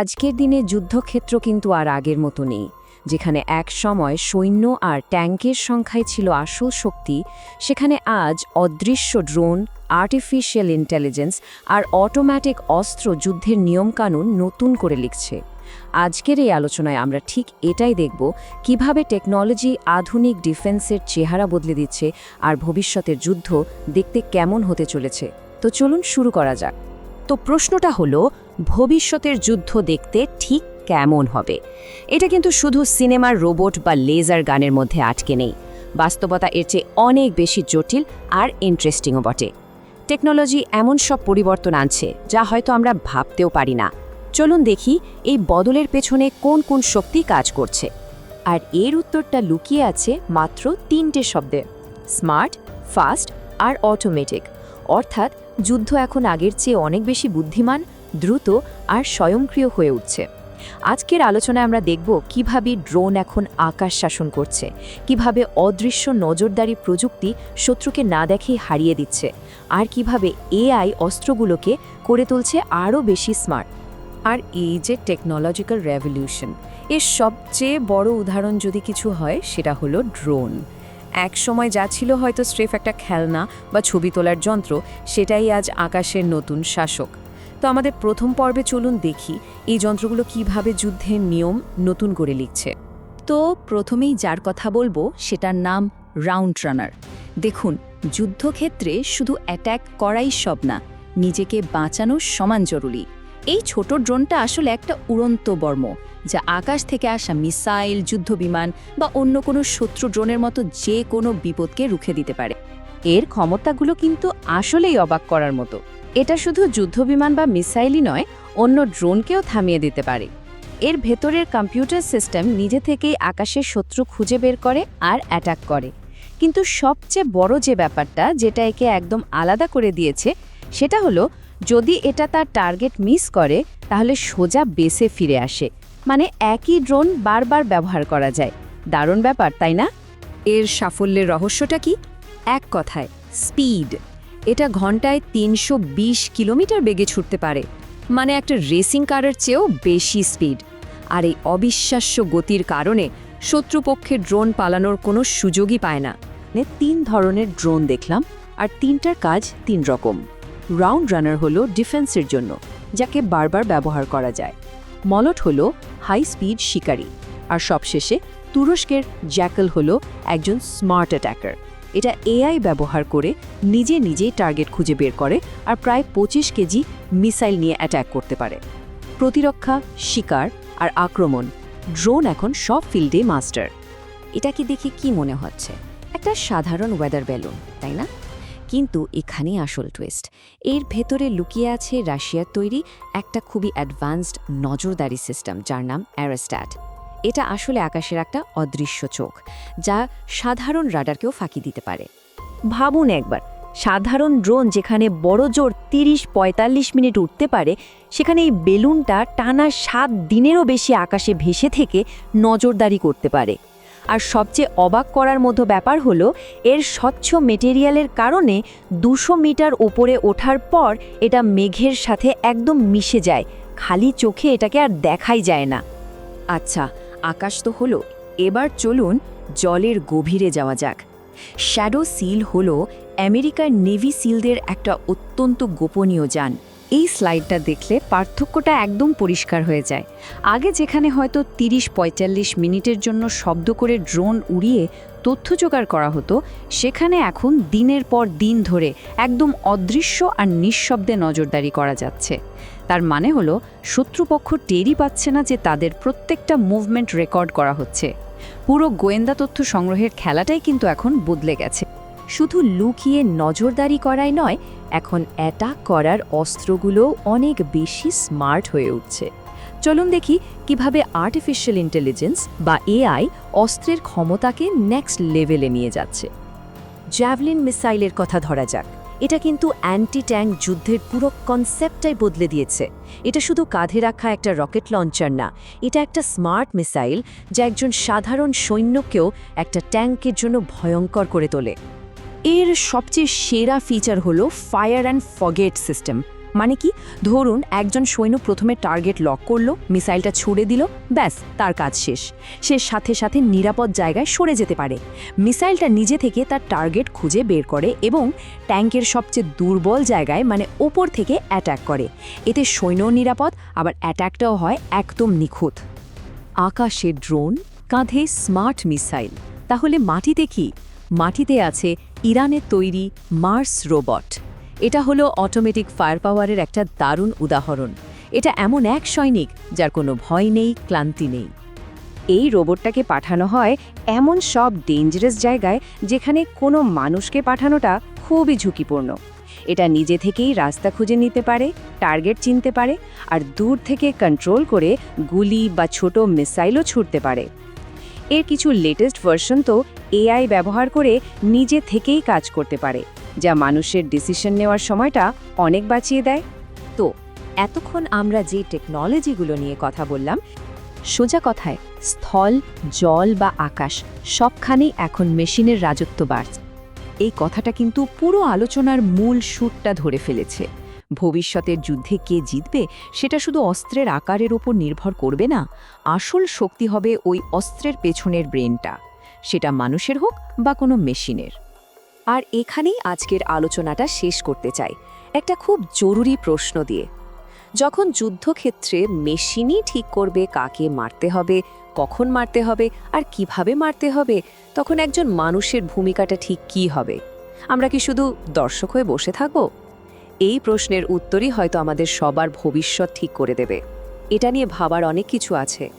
আজকের দিনে যুদ্ধক্ষেত্র কিন্তু আর আগের মতো নেই। যেখানে এক সময় সৈন্য আর ট্যাঙ্কের সংখ্যায় ছিল আসল শক্তি, সেখানে আজ অদৃশ্য ড্রোন আর্টিফিশিয়াল ইন্টেলিজেন্স আর অটোম্যাটিক অস্ত্র যুদ্ধের নিয়মকানুন নতুন করে লিখছে। আজকের এই আলোচনায় আমরা ঠিক এটাই দেখব, কীভাবে টেকনোলজি আধুনিক ডিফেন্সের চেহারা বদলে দিচ্ছে আর ভবিষ্যতের যুদ্ধ দেখতে কেমন হতে চলেছে। তো চলুন শুরু করা যাক। তো প্রশ্নটা হলো ভবিষ্যতের যুদ্ধ দেখতে ঠিক কেমন হবে। এটা কিন্তু শুধু সিনেমার রোবট বা লেজার গানের মধ্যে আটকে নেই। বাস্তবতা এর চেয়ে অনেক বেশি জটিল আর ইন্টারেস্টিংও বটে। টেকনোলজি এমন সব পরিবর্তন আনছে, যা হয়তো আমরা ভাবতেও পারি না। চলুন দেখি এই বদলের পেছনে কোন কোন শক্তি কাজ করছে। আর এর উত্তরটা লুকিয়ে আছে মাত্র তিনটে শব্দে। স্মার্ট, ফাস্ট আর অটোমেটিক। অর্থাৎ যুদ্ধ এখন আগের চেয়ে অনেক বেশি বুদ্ধিমান দ্রুত আর স্বয়ংক্রিয় হয়ে উঠছে। আজকের আলোচনায় আমরা দেখব কীভাবে ড্রোন এখন আকাশ শাসন করছে, কীভাবে অদৃশ্য নজরদারি প্রযুক্তি শত্রুকে না দেখেই হারিয়ে দিচ্ছে, আর কীভাবে এআই অস্ত্রগুলোকে করে তুলছে আরও বেশি স্মার্ট। আর এই যে টেকনোলজিক্যাল রেভলিউশন, এর সবচেয়ে বড় উদাহরণ যদি কিছু হয়, সেটা হলো ড্রোন। এক সময় যা ছিল হয়তো স্রেফ একটা খেলনা বা ছবি তোলার যন্ত্র, সেটাই আজ আকাশের নতুন শাসক। তো আমাদের প্রথম পর্বে চলুন দেখি এই যন্ত্রগুলো কীভাবে যুদ্ধের নিয়ম নতুন করে লিখছে। তো প্রথমেই যার কথা বলব সেটার নাম রাউন্ড রানার। দেখুন, যুদ্ধক্ষেত্রে শুধু অ্যাট্যাক করাই সব না, নিজেকে বাঁচানো সমান জরুরি। এই ছোট ড্রোনটা আসলে একটা উড়ন্ত বর্ম, যা আকাশ থেকে আসা মিসাইল, যুদ্ধবিমান বা অন্য কোনো শত্রু ড্রোনের মতো যে কোনো বিপদকে রুখে দিতে পারে। এর ক্ষমতাগুলো কিন্তু আসলেই অবাক করার মতো। এটা শুধু যুদ্ধবিমান বা মিসাইলই নয়, অন্য ড্রোনকেও থামিয়ে দিতে পারে। এর ভেতরের কম্পিউটার সিস্টেম নিজে থেকেই আকাশের শত্রু খুঁজে বের করে আর অ্যাটাক করে। কিন্তু সবচেয়ে বড় যে ব্যাপারটা, যেটা একে একদম আলাদা করে দিয়েছে, সেটা হলো, যদি এটা তার টার্গেট মিস করে, তাহলে সোজা বেসে ফিরে আসে। মানে একই ড্রোন বারবার ব্যবহার করা যায়। দারুণ ব্যাপার, তাই না? এর সাফল্যের রহস্যটা কি? এক কথায়, স্পিড। এটা ঘন্টায় তিনশো বিশ কিলোমিটার বেগে ছুটতে পারে। মানে একটা রেসিং কারের চেয়েও বেশি স্পিড আর এই অবিশ্বাস্য গতির কারণে শত্রুপক্ষের ড্রোন পালানোর কোনো সুযোগই পায় না। মানে তিন ধরনের ড্রোন দেখলাম, আর তিনটার কাজ তিন রকম। রাউন্ড রানার হলো ডিফেন্সের জন্য, যাকে বারবার ব্যবহার করা যায়। মলট হলো হাই স্পিড শিকারী। আর সবশেষে তুরস্কের জ্যাকল হলো একজন স্মার্ট অ্যাটাকার এটা এআই ব্যবহার করে নিজে নিজেই টার্গেট খুঁজে বের করে আর প্রায় পঁচিশ কেজি মিসাইল নিয়ে অ্যাট্যাক করতে পারে। প্রতিরক্ষা, শিকার আর আক্রমণ ড্রোন এখন সব ফিল্ডে মাস্টার এটা কি দেখে কি মনে হচ্ছে? একটা সাধারণ ওয়েদার বেলুন তাই না? কিন্তু এখানেই আসল টুইস্ট এর ভেতরে লুকিয়ে আছে রাশিয়ার তৈরি একটা খুবই অ্যাডভান্সড নজরদারি সিস্টেম যার নাম অ্যারোস্ট্যাট এটা আসলে আকাশের একটা অদৃশ্য চোখ, যা সাধারণ রাডারকেও ফাঁকি দিতে পারে। ভাবুন একবার, সাধারণ ড্রোন যেখানে বড় জোর তিরিশ পঁয়তাল্লিশ মিনিট উঠতে পারে, সেখানে এই বেলুনটা টানা সাত দিনেরও বেশি আকাশে ভেসে থেকে নজরদারি করতে পারে। আর সবচেয়ে অবাক করার মতো ব্যাপার হলো, এর স্বচ্ছ মেটেরিয়ালের কারণে দুশো মিটার ওপরে ওঠার পর এটা মেঘের সাথে একদম মিশে যায়, খালি চোখে এটাকে আর দেখাই যায় না। আচ্ছা আকাশ তো হলো, এবার চলুন জলের গভীরে যাওয়া যাক। শ্যাডো সিল হল আমেরিকার নেভি সিলদের একটা অত্যন্ত গোপনীয় যান। এই স্লাইডটা দেখলে পার্থক্যটা একদম পরিষ্কার হয়ে যায়। আগে যেখানে হয়তো তিরিশ পঁয়তাল্লিশ মিনিটের জন্য শব্দ করে ড্রোন উড়িয়ে তথ্য জোগাড় করা হতো, সেখানে এখন দিনের পর দিন ধরে একদম অদৃশ্য আর নিঃশব্দে নজরদারি করা যাচ্ছে। তার মানে হলো, শত্রুপক্ষ টেরই পাচ্ছে না যে তাদের প্রত্যেকটা মুভমেন্ট রেকর্ড করা হচ্ছে। পুরো গোয়েন্দা তথ্য সংগ্রহের খেলাটাই কিন্তু এখন বদলে গেছে। শুধু লুকিয়ে নজরদারি করাই নয়, এখন অ্যাটাক করার অস্ত্রগুলোও অনেক বেশি স্মার্ট হয়ে উঠছে। চলুন দেখি কীভাবে আর্টিফিশিয়াল ইন্টেলিজেন্স বা এআই অস্ত্রের ক্ষমতাকে নেক্সট লেভেলে নিয়ে যাচ্ছে। জ্যাভলিন মিসাইলের কথা ধরা যাক। এটা কিন্তু অ্যান্টি ট্যাঙ্ক যুদ্ধের পুরো কনসেপ্টটাই বদলে দিয়েছে। এটা শুধু কাঁধে রাখা একটা রকেট লঞ্চার না, এটা একটা স্মার্ট মিসাইল যা একজন সাধারণ সৈন্যকেও একটা ট্যাঙ্কের জন্য ভয়ঙ্কর করে তোলে। এর সবচেয়ে সেরা ফিচার হলো ফায়ার অ্যান্ড ফগেট সিস্টেম মানে কি? ধরুন, একজন সৈন্য প্রথমে টার্গেট লক করল, মিসাইলটা ছুড়ে দিল, ব্যাস, তার কাজ শেষ। সে সাথে সাথে নিরাপদ জায়গায় সরে যেতে পারে। মিসাইলটা নিজে থেকে তার টার্গেট খুঁজে বের করে এবং ট্যাঙ্কের সবচেয়ে দুর্বল জায়গায় মানে ওপর থেকে অ্যাটাক করে। এতে সৈন্যও নিরাপদ, আবার অ্যাটাকটাও হয় একদম নিখুঁত। আকাশে ড্রোন কাঁধে স্মার্ট মিসাইল তাহলে মাটিতে কি? মাটিতে আছে ইরানের তৈরি মার্স রোবট। এটা হলো অটোমেটিক ফায়ার পাওয়ারের একটা দারুণ উদাহরণ। এটা এমন এক সৈনিক যার কোনো ভয় নেই, ক্লান্তি নেই। এই রোবটটাকে পাঠানো হয় এমন সব ডেঞ্জারাস জায়গায় যেখানে কোনো মানুষকে পাঠানোটা খুবই ঝুঁকিপূর্ণ। এটা নিজে থেকেই রাস্তা খুঁজে নিতে পারে টার্গেট চিনতে পারে, আর দূর থেকে কন্ট্রোল করে গুলি বা ছোট মিসাইলও ছুটতে পারে। এর কিছু লেটেস্ট ভার্সন তো এআই ব্যবহার করে নিজে থেকেই কাজ করতে পারে, যা মানুষের ডিসিশন নেওয়ার সময়টা অনেক বাঁচিয়ে দেয়। তো, এতক্ষণ আমরা যে টেকনোলজিগুলো নিয়ে কথা বললাম, সোজা কথায় স্থল, জল বা আকাশ সবখানেই এখন মেশিনের রাজত্ব বাড়ছে। এই কথাটা কিন্তু পুরো আলোচনার মূল সুরটা ধরে ফেলেছে। ভবিষ্যতের যুদ্ধে কে জিতবে সেটা শুধু অস্ত্রের আকারের ওপর নির্ভর করবে না, আসল শক্তি হবে ওই অস্ত্রের পেছনের ব্রেনটা সেটা মানুষের হোক বা কোনো মেশিনের। আর এখানেই আজকের আলোচনাটা শেষ করতে চাই। একটা খুব জরুরি প্রশ্ন দিয়ে। যখন যুদ্ধক্ষেত্রে মেশিনই ঠিক করবে কাকে মারতে হবে, কখন মারতে হবে, আর কীভাবে মারতে হবে, তখন একজন মানুষের ভূমিকাটা ঠিক কী হবে? আমরা কি শুধু দর্শক হয়ে বসে থাকব? এই প্রশ্নের উত্তরই হয়তো আমাদের সবার ভবিষ্যৎ ঠিক করে দেবে। এটা নিয়ে ভাবার অনেক কিছু আছে।